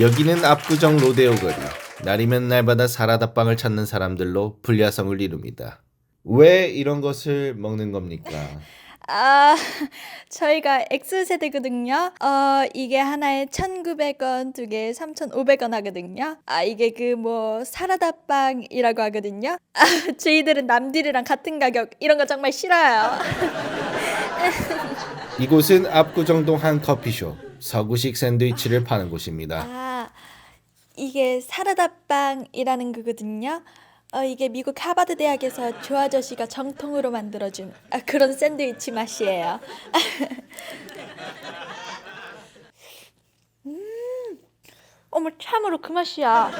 여기는 압구정 로데오 거리. 날이면 날마다 사라다빵을 찾는 사람들로 불야성을 이룹니다. 왜 이런 것을 먹는 겁니까? 아, 저희가 X세대거든요. 어, 이게 하나에 1,900원, 두 개에 3,500원 하거든요. 아, 이게 그 뭐 사라다빵이라고 하거든요. 아, 저희들은 남들이랑 같은 가격 이런 거 정말 싫어요. 이곳은 압구정동 한 커피숍. 서구식 샌드위치를 파는 곳입니다. 아, 이게 사라다빵이라는 거거든요. 어, 이게 미국 하버드 대학에서 조 아저씨가 정통으로 만들어준 아, 그런 샌드위치 맛이에요. 음, 어머 참으로 그 맛이야.